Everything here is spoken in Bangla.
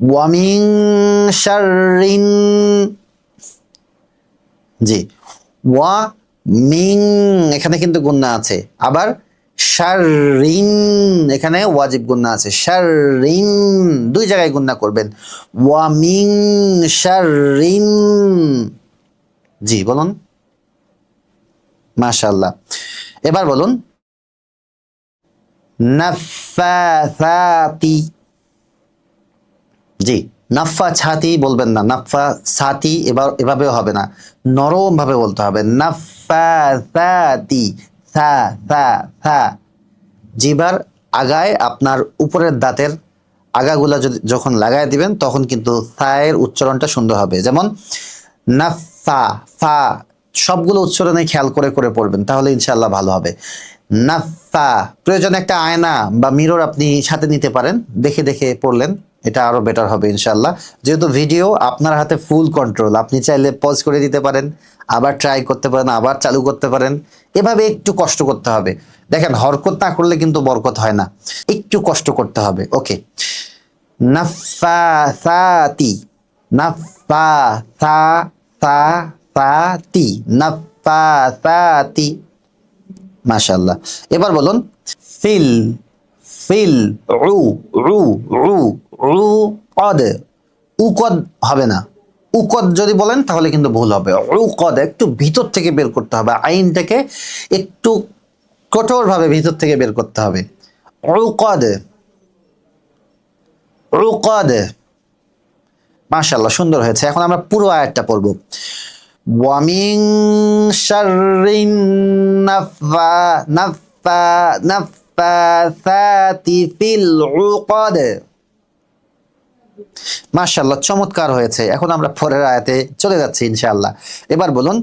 ওয়ামিং শারিন জি। ওয়া মিং এখানে কিন্তু গুন্না আছে। আবার শারিন এখানে ওয়াজিব গুন্না আছে। শারিন দুই জায়গায় গুন্না করবেন। ওয়া মিং শারিন জি, বলুন। মাশাআল্লাহ। এবার বলুন। নাফাসাতি। জি নাফা ছাতি বলবেন না নাফা সাতি এবার এভাবেও হবে না নরম ভাবে বলতে হবে নাফা সা জিবার আগায় আপনার উপরের দাঁতের আগাগুলা যদি যখন লাগায় দিবেন, তখন কিন্তু সায়ের উচ্চারণটা সুন্দর হবে, যেমন নাফা ফা সবগুলো উচ্চারণে খেয়াল করে করে পড়বেন, তাহলে ইনশাল্লাহ ভালো হবে। নাফা প্রয়োজন একটা আয়না বা মিরর আপনি সাথে নিতে পারেন, দেখে দেখে পড়লেন। এটা আরও বেটার হবে ইনশাল্লাহ যেহেতু ভিডিও আপনার হাতে ফুল কন্ট্রোল আপনি চাইলে পজ করে দিতে পারেন, আবার ট্রাই করতে পারেন, আবার চালু করতে পারেন। এভাবে একটু কষ্ট করতে হবে। দেখেন, হরকত না করলে কিন্তু বরকত হয় না। একটু কষ্ট করতে হবে ওকে নাফাসাতি নাফা সা সা সাতি নাফাসাতি। মাশাআল্লাহ। এবার বলুন, ফিল ফিল, রু রু রু। রু কদ উকদ হবে না। উকদ যদি বলেন, তাহলে কিন্তু ভুল হবে। উকদ একটু ভিতর থেকে বের করতে হবে। আইনটাকে একটু কঠোরভাবে ভিতর থেকে বের করতে হবে। উকদ উকদ। মাশাআল্লাহ, সুন্দর হয়েছে। এখন আমরা পুরো আয়াতটা পড়ব। ওয়ামিং শাররিন নাফা নাফা নাফাসাতি ফিল উকদ। মাশাআল্লাহ চমৎকার হয়েছে। এখন আমরা পরের আয়াতে চলে যাচ্ছি ইনশাআল্লাহ। এবার বলুন